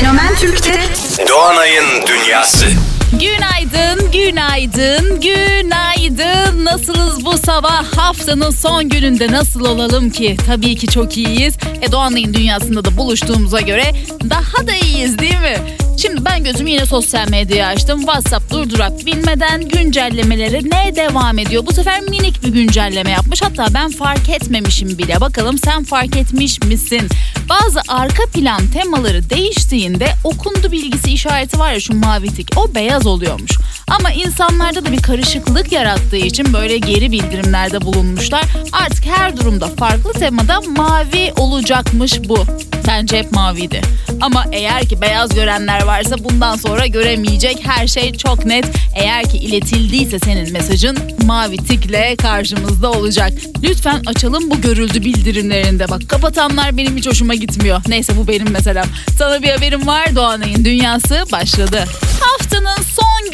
Fenomen Türk'te Doğanay'ın Dünyası Günaydın, günaydın, günaydın. Nasılız bu sabah? Haftanın son gününde nasıl olalım ki? Tabii ki çok iyiyiz. E Doğanay'ın dünyasında da buluştuğumuza göre daha da iyiyiz değil mi? Şimdi ben gözümü yine sosyal medyaya açtım. WhatsApp durdurak bilmeden güncellemeleri ne devam ediyor? Bu sefer minik bir güncelleme yapmış. Hatta ben fark etmemişim bile. Bakalım sen fark etmiş misin? Bazı arka plan temaları değiştiğinde okundu bilgisi işareti var ya şu mavi tik. O beyaz oluyormuş. Ama insanlarda da bir karışıklık yarattığı için böyle geri bildirimlerde bulunmuşlar. Artık her durumda farklı temada mavi olacakmış bu. Bence hep maviydi. Ama eğer ki beyaz görenler varsa bundan sonra göremeyecek her şey çok net. Eğer ki iletildiyse senin mesajın mavi tikle karşımızda olacak. Lütfen açalım bu görüldü bildirimlerinde. Bak kapatanlar benim hiç hoşuma gitmiyor. Neyse bu benim meselem. Sana bir haberim var Doğanay'ın dünyası başladı. Haftanın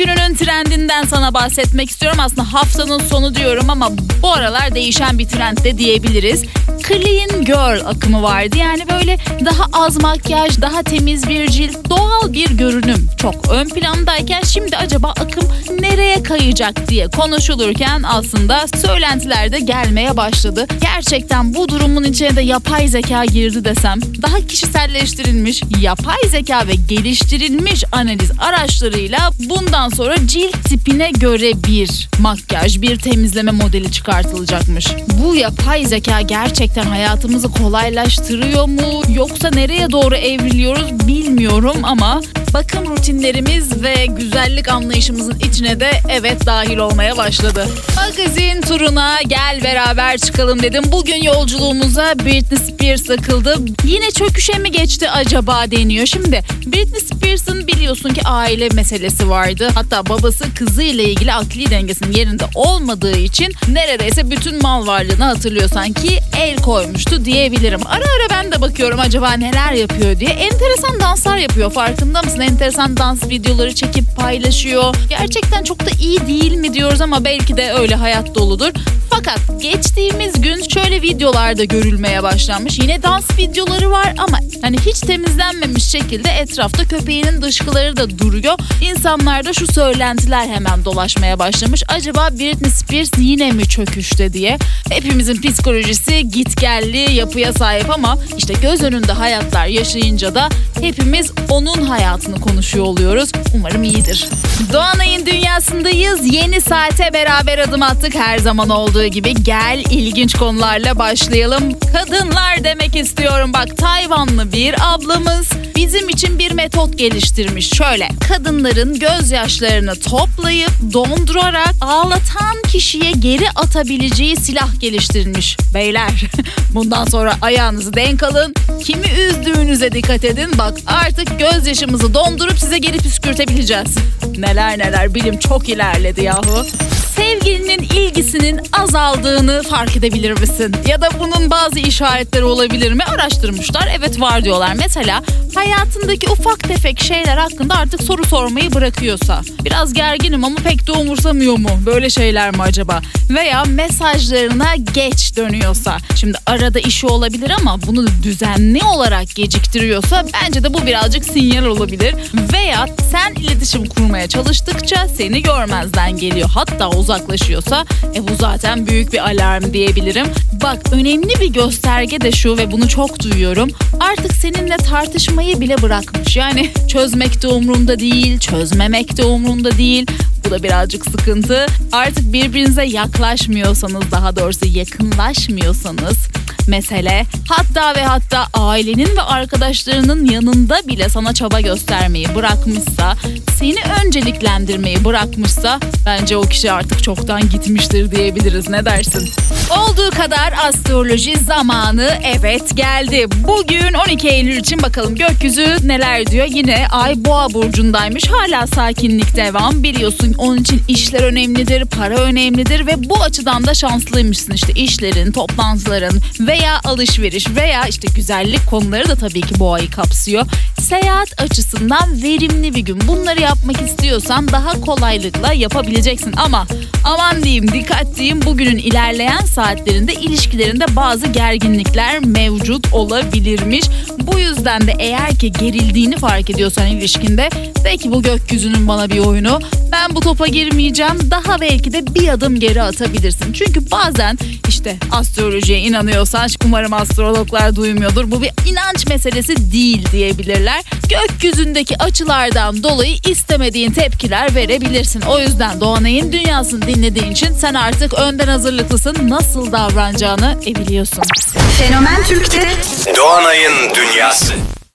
gününün trendinden sana bahsetmek istiyorum. Aslında haftanın sonu diyorum ama bu aralar değişen bir trend de diyebiliriz. Clean Girl akımı vardı. Yani böyle daha az makyaj, daha temiz bir cilt, doğal bir görünüm çok ön plandayken şimdi acaba akım nereye kayacak diye konuşulurken aslında söylentiler de gelmeye başladı. Gerçekten bu durumun içine de yapay zeka girdi desem daha kişiselleştirilmiş yapay zeka ve geliştirilmiş analiz araçlarıyla bundan sonra cilt tipine göre bir makyaj, bir temizleme modeli çıkartılacakmış. Bu yapay zeka gerçekten hayatımızı kolaylaştırıyor mu yoksa nereye doğru evriliyoruz bilmiyorum ama bakım rutinlerimiz ve güzellik anlayışımızın içine de evet dahil olmaya başladı. Magazin turuna gel beraber çıkalım dedim. Bugün yolculuğumuza Britney Spears takıldı. Yine çöküşe mi geçti acaba deniyor. Şimdi Britney Spears'ın biliyorsun ki aile meselesi vardı. Hatta babası kızıyla ilgili akli dengesinin yerinde olmadığı için neredeyse bütün mal varlığını hatırlıyorsan ki el koymuştu diyebilirim. Ara ara ben de bakıyorum acaba neler yapıyor diye. Enteresan danslar yapıyor farkında mısın? Enteresan dans videoları çekip paylaşıyor. Gerçekten çok da iyi değil mi diyoruz ama belki de öyle hayat doludur. Fakat geçtiğimiz gün şöyle videolarda görülmeye başlanmış. Yine dans videoları var ama hani hiç temizlenmemiş şekilde etrafta köpeğinin dışkıları da duruyor. İnsanlarda şu söylentiler hemen dolaşmaya başlamış. Acaba Britney Spears yine mi çöküşte diye. Hepimizin psikolojisi gitgelli yapıya sahip ama işte göz önünde hayatlar yaşayınca da hepimiz onun hayatını konuşuyor oluyoruz. Umarım iyidir. Doğanay'ın dünyasındayız. Yeni saate beraber adım attık her zaman olduğu gibi. Gel ilginç konularla başlayalım. Kadınlar demek istiyorum. Bak Tayvanlı bir ablamız bizim için bir metot geliştirmiş. Şöyle kadınların gözyaşlarını toplayıp dondurarak ağlatan kişiye geri atabileceği silah geliştirmiş. Beyler bundan sonra ayağınızı denk alın. Kimi üzdüğünüze dikkat edin. Bak artık gözyaşımızı dondurup size geri püskürtebileceğiz. Neler neler bilim çok ilerledi yahu. Sevgilinin ilgisinin azaldığını fark edebilir misin? Ya da bunun bazı işaretleri olabilir mi? Araştırmışlar. Evet var diyorlar. Mesela hayatındaki ufak tefek şeyler hakkında artık soru sormayı bırakıyorsa. Biraz gerginim ama pek de umursamıyor mu? Böyle şeyler mi acaba? Veya mesajlarına geç dönüyorsa. Şimdi arada işi olabilir ama bunu düzenli olarak geciktiriyorsa bence de bu birazcık sinyal olabilir. Veya sen iletişim kurmaya çalıştıkça seni görmezden geliyor. Hatta uzaklaşıyorsa e bu zaten büyük bir alarm diyebilirim. Bak önemli bir gösterge de şu ve bunu çok duyuyorum. Artık seninle tartışmayı bile bırakmış. Yani çözmek de umrunda değil, çözmemek de umrunda değil. Bu da birazcık sıkıntı. Artık birbirinize yaklaşmıyorsanız daha doğrusu yakınlaşmıyorsanız mesele hatta ve hatta ailenin ve arkadaşlarının yanında bile sana çaba göstermeyi bırakmışsa, seni önceliklendirmeyi bırakmışsa bence o kişi artık çoktan gitmiştir diyebiliriz. Ne dersin? Olduğu kadar astroloji zamanı evet geldi. Bugün 12 Eylül için bakalım gökyüzü neler diyor. Yine Ay Boğa burcundaymış. Hala sakinlik devam. Biliyorsun onun için işler önemlidir, para önemlidir ve bu açıdan da şanslıymışsın işte işlerin, toplantıların ve veya alışveriş veya işte güzellik konuları da tabii ki bu ayı kapsıyor. Seyahat açısından verimli bir gün. Bunları yapmak istiyorsan daha kolaylıkla yapabileceksin ama aman diyeyim dikkat diyeyim bugünün ilerleyen saatlerinde ilişkilerinde bazı gerginlikler mevcut olabilirmiş. Bu yüzden de eğer ki gerildiğini fark ediyorsan ilişkinde de ki bu gökyüzünün bana bir oyunu ben bu topa girmeyeceğim daha belki de bir adım geri atabilirsin. Çünkü bazen işte astrolojiye inanıyorsan umarım astrologlar duymuyordur. Bu bir inanç meselesi değil diyebilirler. Gökyüzündeki açılardan dolayı istemediğin tepkiler verebilirsin. O yüzden Doğanay'ın dünyasını dinlediğin için sen artık önden hazırlıklısın. Nasıl davranacağını e biliyorsun. Fenomen Türk'te Doğanay'ın dünyası.